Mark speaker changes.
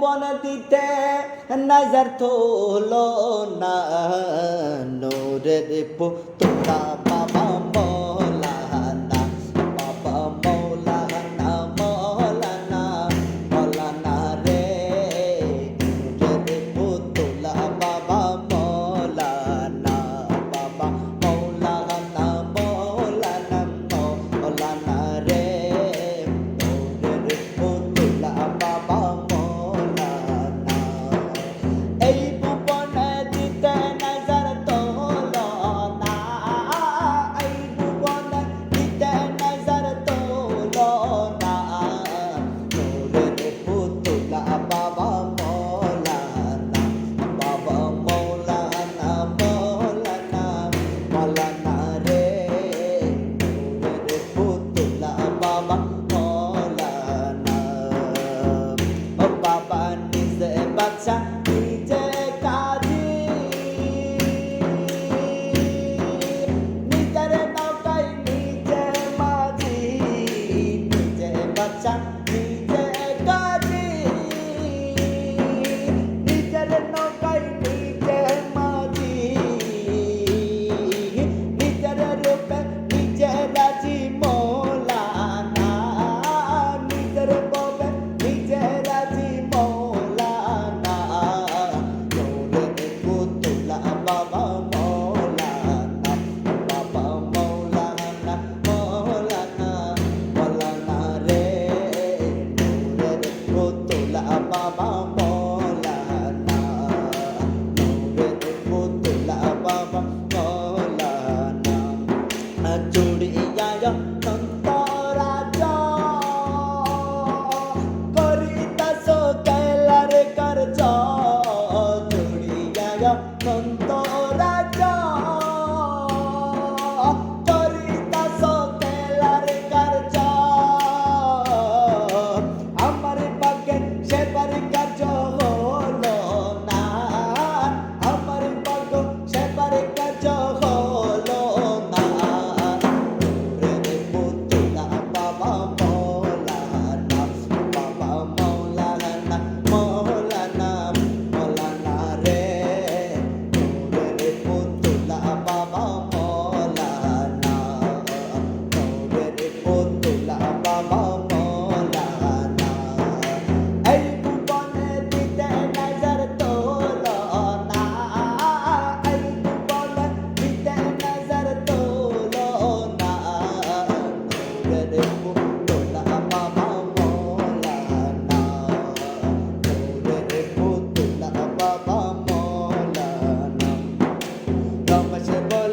Speaker 1: ভুবন দিতে নজর তোলো না নূরের পুতলা বাবা Let's go.